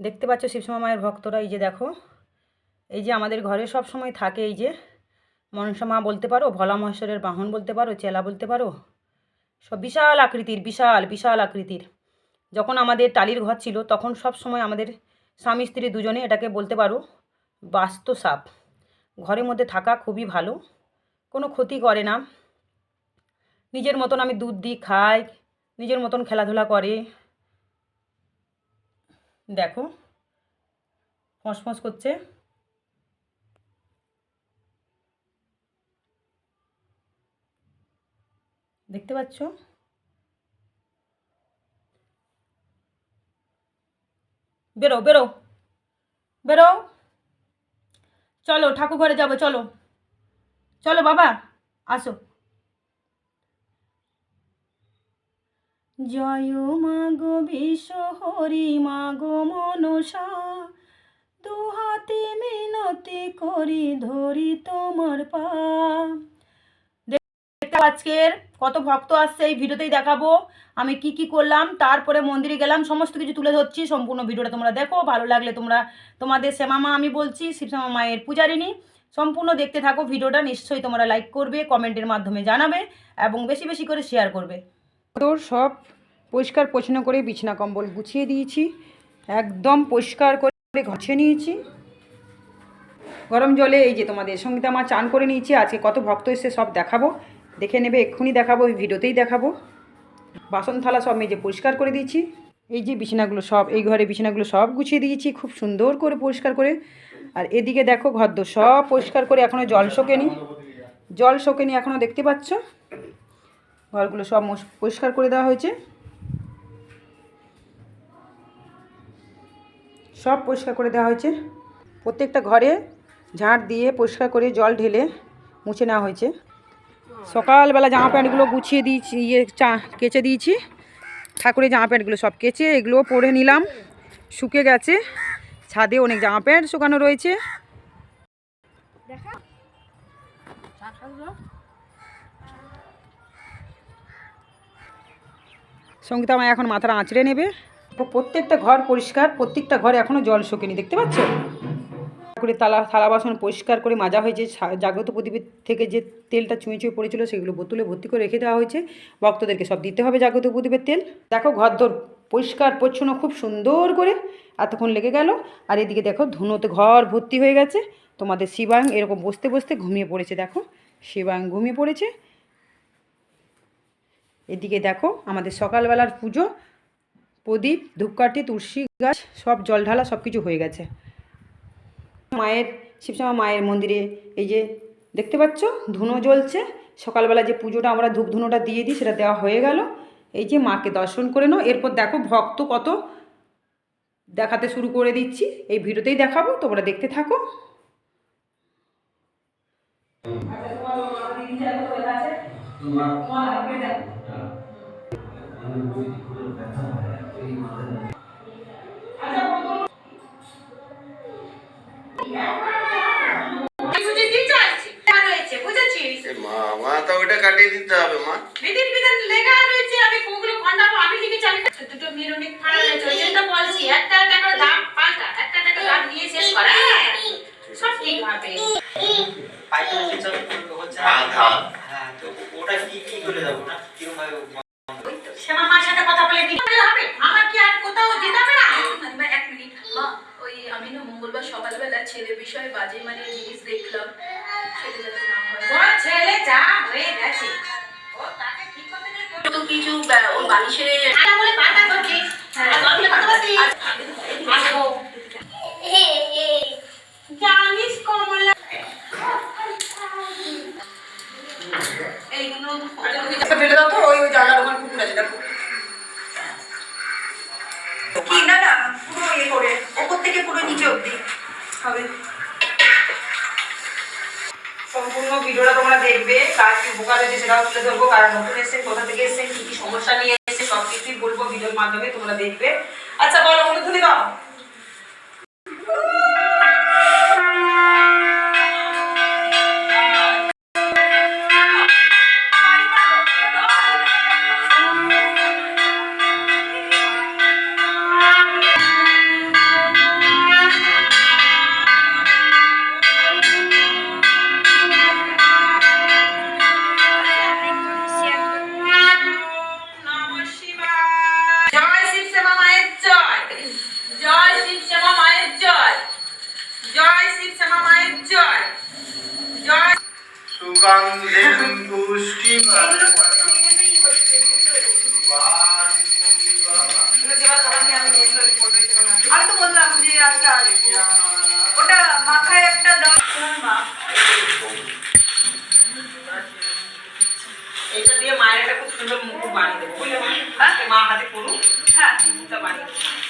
দেখতে পাচ্ছ শিবসমা মায়ের ভক্তরা, এই যে দেখো। এই যে আমাদের ঘরে সব সময় থাকে এই যে, মনসা মা বলতে পারো, ভোলা মহেশ্বরের বাহন বলতে পারো, চেলা বলতে পারো, সব বিশাল আকৃতির, বিশাল বিশাল আকৃতির। যখন আমাদের টালির ঘর ছিল, তখন সব সময় আমাদের স্বামী স্ত্রী দুজনে এটাকে বলতে পারো, বাস্তু সাপ। ঘরের মধ্যে থাকা খুবই ভালো, কোনো ক্ষতি করে না। নিজের মতন আমি দুধ দিই, খাই, নিজের মতন খেলাধুলা করে। দেখো, ফসফস করছে। দেখতে পাচ্ছ? বেরো বেরো বেরো। চলো ঠাকুর ঘরে যাব, চলো। চলো বাবা, আসো। জয় মাগো বিশ্ব হরি মাগো মনসা। দুহাতে মিনতি করি, ধরি তোমার পা। দেখতে আজকের কত ভক্ত আসছে, এই ভিডিওতেই দেখাবো। আমি কি কি করলাম, তারপরে মন্দিরে গেলাম, সমস্ত কিছু তুলে ধরছি, সম্পূর্ণ ভিডিওটা তোমরা দেখো। ভালো লাগলে তোমরা, তোমাদের শ্যামা মা আমি বলছি, শিবশ্যামা মায়ের পূজারিনী সম্পূর্ণ দেখতে থাকো ভিডিওটা, নিশ্চয়ই তোমরা লাইক করবে কমেন্টের মাধ্যমে জানাবে, এবং বেশি বেশি করে শেয়ার করবে। তোর সব পরিষ্কার পরিচ্ছন্ন করে বিছানা কম্বল গুছিয়ে দিয়েছি। একদম পরিষ্কার করে ঘষে নিয়েছি। গরম জলে এই যে তোমাদের সঙ্গীতা মা চান করে নিয়েছি, আজকে কত ভক্ত এসে সব দেখাবো। দেখে নেবে, এক্ষুনি দেখাবো, ওই ভিডিওতেই দেখাবো। বাসন থালা সব মেজে পরিষ্কার করে দিয়েছি। এই যে বিছানাগুলো সব, এই ঘরে বিছানাগুলো সব গুছিয়ে দিয়েছি, খুব সুন্দর করে পরিষ্কার করে। আর এদিকে দেখো ঘর ঘরদোর সব পরিষ্কার করে এখনও জল শোকেনি। জল শোকেনি এখনও দেখতে পাচ্ছ? ঘরগুলো সব পরিষ্কার করে দেওয়া হয়েছে। সব পরিষ্কার করে দেওয়া হয়েছে। প্রত্যেকটা ঘরে ঝাঁট দিয়ে পরিষ্কার করে জল ঢেলে মুছে নেওয়া হয়েছে। সকালবেলা জামা প্যান্টগুলো গুছিয়ে দিয়েছি ইয়ে চা কেচে দিয়েছি। ঠাকুরের জামা প্যান্টগুলো সব কেচে এগুলোও পরে নিলাম। শুকে গেছে। ছাদে অনেক জামা প্যান্ট শুকানো রয়েছে। সঙ্গীতা মা এখন মাথাটা আঁচড়ে নেবে। প্রত্যেকটা ঘর পরিষ্কার, প্রত্যেকটা ঘরে এখনও জল শোকেনি, দেখতে পাচ্ছ? করে তালা, থালা বাসন পরিষ্কার করে মাজা হয়েছে জাগ্রত প্রদীপের থেকে যে তেলটা চুঁয়ে চুঁয়ে পড়েছিল সেগুলো বোতলে ভর্তি করে রেখে দেওয়া হয়েছে। ভক্তদেরকে সব দিতে হবে জাগ্রত প্রদীপের তেল। দেখো ঘর দর পরিষ্কার, পরিচ্ছন্ন, খুব সুন্দর করে এতক্ষণ লেগে গেল। আর এদিকে দেখো ধুনোতে ঘর ভর্তি হয়ে গেছে। তোমাদের শিবাং এরকম বসতে বসতে ঘুমিয়ে পড়েছে, দেখো। শিবাং ঘুমিয়ে পড়েছে। এদিকে দেখো, আমাদের সকালবেলার পুজো, প্রদীপ, ধূপকাঠি, তুলসী গাছ, সব জল ঢালা সব কিছু হয়ে গেছে। মায়ের, শিবশ্যামা মায়ের মন্দিরে, এই যে দেখতে পাচ্ছ, ধুনো জ্বলছে। সকালবেলা যে পুজোটা আমরা ধূপ ধুনোটা দিয়ে দিই, সেটা দেওয়া হয়ে গেল। এই যে মাকে দর্শন করে নাও। এরপর দেখো, ভক্ত কত দেখাতে শুরু করে দিচ্ছি। এই ভিডিওতেই দেখাবো, তোমরা দেখতে থাকো। এ ওটা কাটিয়ে দিতে হবে মা। হ্যাঁ, হ্যাঁ। হ্যাঁ। তো ওটা কি কি করে যাব না কীরকম ভাবে শ্যামা মার সাথে কথা বলে দিতে হবে আমার কি আর কোথাও যেতে হবে না? মা, এক মিনিট মা ওই আমি না মঙ্গলবার সকালবেলা ছেলে বিষয়ে বাজে মানে জিনিস দেখলাম। কিছু বা- বালিশের বলে পাতা ধরছিস হ্যাঁ। আর গল্পে কথা বলছিস আসো। জানিস কমলা। এইগুলো ফেলে দাও তো ওই ওই জানলার ওখানে কুকুর আছে দেখো। কি না না? পুরো ইয়ে করে ওপর থেকে পুরো নিচে অব্দি হবে। সম্পূর্ণ ভিডিওটা তোমরা দেখবে, কার কি উপকার হয়েছে সেটাও তুলে ধরবো কারণ নতুন এসেছেন কোথা থেকে এসেছেন কি কি সমস্যা নিয়ে এসেছে সব কিছুই বলব ভিডিওর মাধ্যমে তোমরা দেখবে। আচ্ছা বলো বান্ধের পুষ্টি ওটা মাথায় একটা দেওয়া এটা দিয়ে মায়ের একটা খুব সুন্দর মুখ বানিয়ে দেবো। হ্যাঁ। মা হাতে করুক হ্যাঁ। বানিয়ে দেবো।